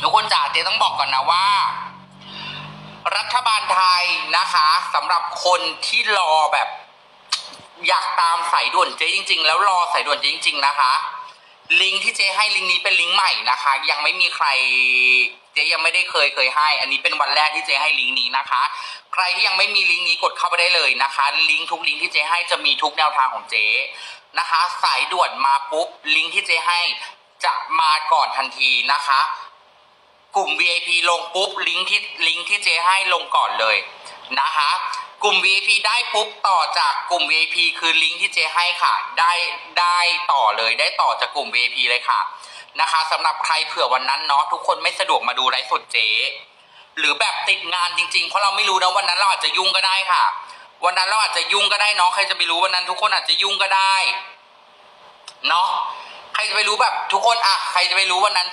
ทุกคนจ๋าเจ๊ต้องบอกก่อนนะว่า รัฐบาลไทยนะคะสำหรับคนที่รอแบบ อยากตามสายด่วนเจ๊จริง ๆ แล้วรอสายด่วนเจ๊จริง ๆ นะคะ ลิงก์ที่เจ๊ให้ลิงก์นี้เป็นลิงก์ใหม่นะคะ ยังไม่มีใครเจ๊ยังไม่ได้เคยเคยให้ อันนี้เป็นวันแรกที่เจ๊ให้ลิงก์นี้นะคะ ใครที่ยังไม่มีลิงก์นี้กดเข้าไปได้เลยนะคะ ลิงก์ทุกลิงก์ที่เจ๊ให้จะมีทุกแนวทางของเจ๊นะคะ สายด่วนมาปุ๊บลิงก์ที่เจ๊ให้จะมาก่อนทันทีนะคะ กลุ่ม VIP ลงปุ๊บลิงก์ที่ลิงก์ที่เจให้ลงก่อนเลยนะคะกลุ่ม VIP ได้ปุ๊บต่อจากกลุ่ม VIP คือลิงก์ที่เจให้ค่ะ ได้ได้ต่อเลยได้ต่อจากกลุ่ม VIP เลยค่ะนะคะสำหรับใครเผื่อวันนั้นเนาะทุกคนไม่สะดวกมาดูไลฟ์สดเจหรือแบบติดงานจริงๆ เพราะเราไม่รู้นะวันนั้นเราอาจจะยุ่งก็ได้ค่ะ วันนั้นเราอาจจะยุ่งก็ได้เนาะใครจะไปรู้วันนั้นทุกคนอาจจะยุ่งก็ได้เนาะใครจะไปรู้แบบทุกคนอะใครจะไปรู้วันนั้น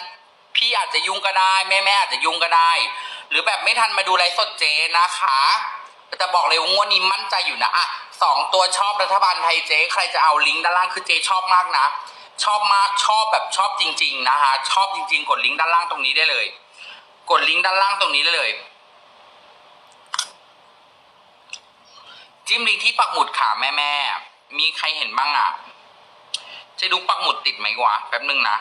พี่อาจจะยุ่งก็ได้ แม่แม่อาจจะยุ่งก็ได้ หรือแบบไม่ทันมาดูไลฟ์สดเจนะคะแต่บอกเลยว่างวดนี้มั่นใจอยู่นะอะสองตัวชอบรัฐบาลไทยเจ๊ใครจะเอาลิงก์ด้านล่างคือเจ๊ชอบมากนะ ชอบมากชอบแบบชอบจริง ๆ นะคะชอบจริง ๆ กดลิงก์ด้านล่างตรงนี้ได้เลย กดลิงก์ด้านล่างตรงนี้ได้เลย จิ้มลิงก์ที่ปักหมุดขาแม่แม่มีใครเห็นบ้างอะจะดูปักหมุดติดไหมวะแป๊บนึงนะ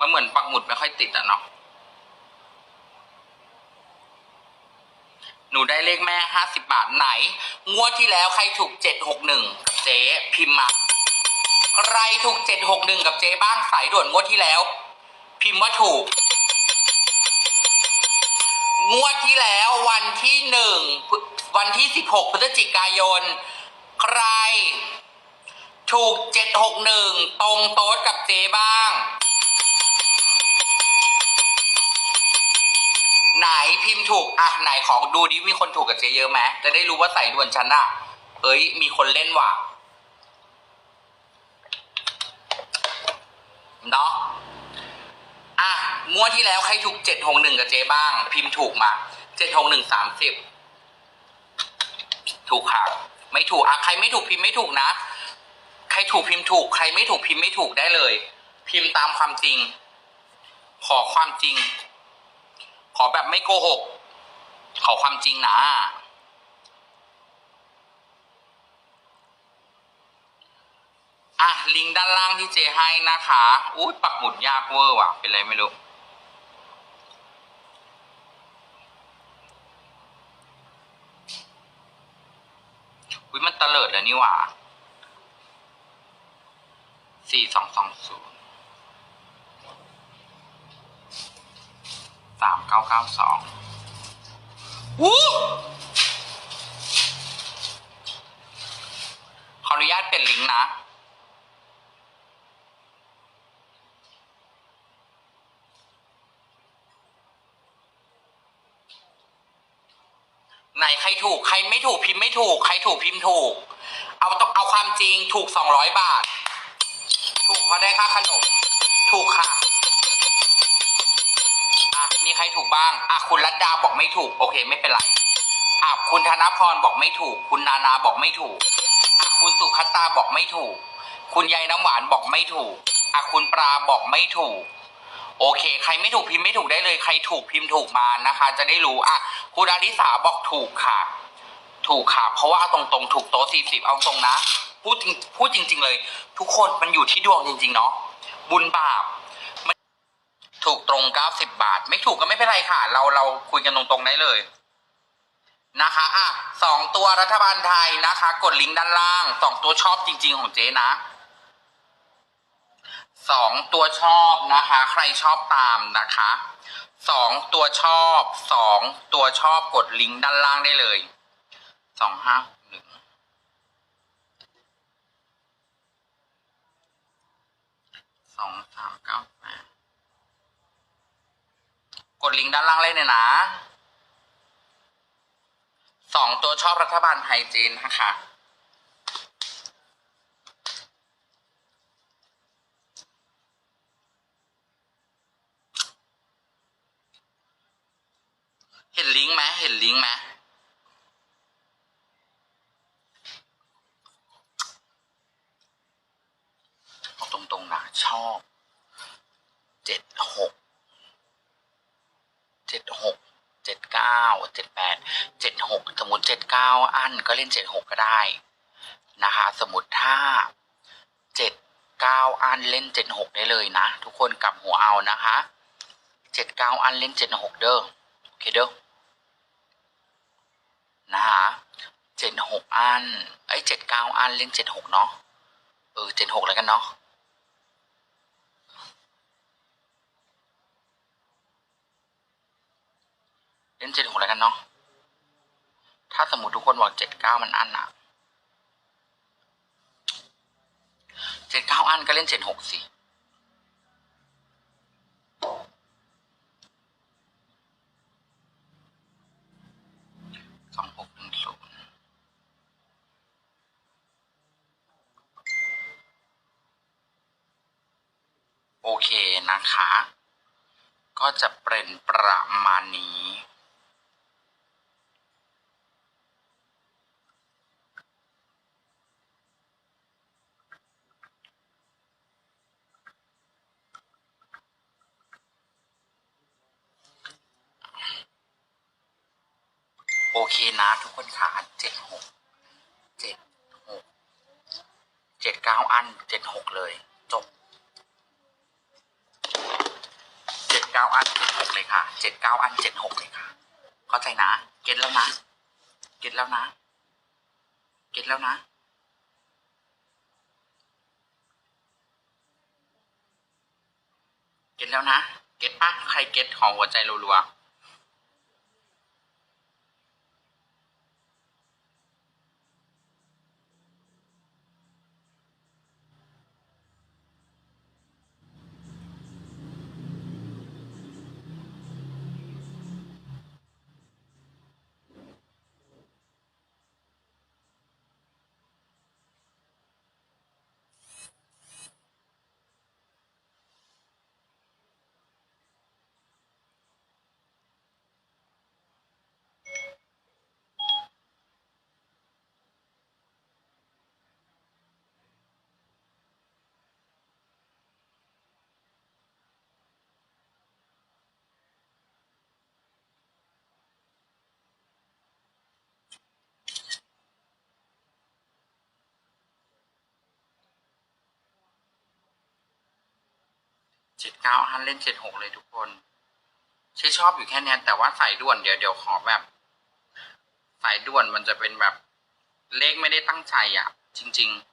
มันเหมือนปักหมุดไม่ค่อยติดอะเนาะหนูได้เลขแม่ห้าสิบบาทไหน งวดที่แล้วใครถูกเจ็ดหกหนึ่งกับเจ๊พิมพ์มาใครถูกเจ็ดหกหนึ่งกับเจ๊บ้างสายด่วนงวดที่แล้ว พิมพ์ว่าถูก งวดที่แล้ววันที่หนึ่งวันที่สิบหกพฤศจิกายน ใคร ถูกเจ็ดหกหนึ่งตรงโต๊ดกับเจ๊บ้าง ไหนพิมพ์ถูกอะไหนขอดูดิมีคนถูกกับเจ๊เยอะไหมจะได้รู้ว่าใส่ด่วนฉันอะเอ้ย มีคนเล่นว่ะเนาะอะงวดที่แล้วใครถูกเจ็ดหกหนึ่งกับเจ๊บ้าง พิมพ์ถูกมาเจ็ดหกหนึ่งสามสิบถูกค่ะไม่ถูกอะใครไม่ถูกพิมพ์ไม่ถูกนะ ใครถูกพิมพ์ถูก ใครไม่ถูกพิมพ์ไม่ถูกได้เลย พิมพ์ตามความจริง ขอความจริง อแบบไม่โกหก ขอความจริงนะอะ ลิงก์ด้านล่างที่เจให้นะคะอุ้ยปักหมุดยากเวอร์ว่ะ เป็นไรไม่รู้ อุ้ยมันเตลิดแล้วนี่หว่าสี่สองสองศูนย์ สามเก้าเก้าสองวู้ขออนุญาตเปลี่ยนลิงก์นะ ไหนใครถูกใครไม่ถูกพิมพ์ไม่ถูก ใครถูกพิมพ์ถูก เอาต้องเอาความจริงถูกสองร้อยบาท ถูกเพราะได้ค่าขนม ถูกค่ะ มีใครถูกบ้างอะคุณรัตดาบอกไม่ถูก โอเค ไม่เป็นไรอะคุณธนพรบอกไม่ถูก คุณนานาบอกไม่ถูกอะคุณสุภัตตาบอกไม่ถูก คุณยายน้ำหวานบอกไม่ถูกอะคุณปลาบอกไม่ถูก โอเค ใครไม่ถูกพิมพ์ไม่ถูกได้เลย ใครถูกพิมพ์ถูกมานะคะ จะได้รู้อะคุณอาริสาบอกถูกค่ะ ถูกค่ะ เพราะว่าเอาตรงๆ ถูกโต๊ะสี่สิบเอาตรงนะพูดจริงพูดจริง ๆ เลย ทุกคนมันอยู่ที่ดวงจริง ๆ เนาะบุญบาป ถูกตรง90บาท ไม่ถูกก็ไม่เป็นไรค่ะ เราเราคุยกันตรงๆได้เลยนะคะอะสองตัวรัฐบาลไทยนะคะ กดลิงก์ด้านล่างสองตัวชอบจริง ๆ ของเจ๊นะสองตัวชอบนะคะ ใครชอบตามนะคะสองตัวชอบสองตัวชอบกดลิงก์ด้านล่างได้เลยสองห้าหนึ่ง สองสามเก้าแปด ก์ด้านล่างเลยเนี่ยนะสองตัวชอบรัฐบาลไทยจีนนะคะเห็นลิงก์ไหมเห็นลิงก์ไหมเอาตรงๆนะชอบเจ็ดหกเจ็ดหกเจ็ด เจ็ดแปดเจ็ดหกสมมติเจ็ดเก้าอันก็เล่นเจ็ดหกก็ได้นะคะ สมมติถ้าเจ็ดเก้าอันเล่นเจ็ดหกได้เลยนะ ทุกคนกลับหัวเอานะคะเจ็ดเก้าอันเล่นเจ็ดหกเด้อโอเคเด้อนะคะเจ็ดหกอันไอ้เจ็ดเก้าอันเล่นเจ็ดหกเนาะเออเจ็ดหกแล้วกันเนาะ เล่นเจ็ดหก แล้วกันเนาะ ถ้าสมมติทุกคนบอกเจ็ดเก้ามันอันอะเจ็ดเก้าอันก็เล่นเจ็ดหกสิสองหกหนึ่งศูนย์โอเคนะคะ ก็จะเป็นประมาณนี้ เคนะทุกคนค่ะเจ็ดหกเจ็ดหกเจ็ดเก้าอันเจ็ดหกเลย จบเจ็ดเก้าอันเจ็ดหกเลยค่ะเจ็ดเก้าอันเจ็ดหกเลยค่ะ เข้าใจนะ เก็ตแล้วนะ เก็ตแล้วนะ เก็ตแล้วนะเก็ตแล้วนะ เก็ตปะใครเก็ตของหัวใจรัวๆ เจ็ดเก้าฮันเล่นเจ็ดหกเลยทุกคนที่ชอบอยู่แค่นี้แต่ว่าสายด่วนเดี๋ยวเดี๋ยวขอแบบ สายด่วนมันจะเป็นแบบเลขไม่ได้ตั้งใจอะ จริง ๆ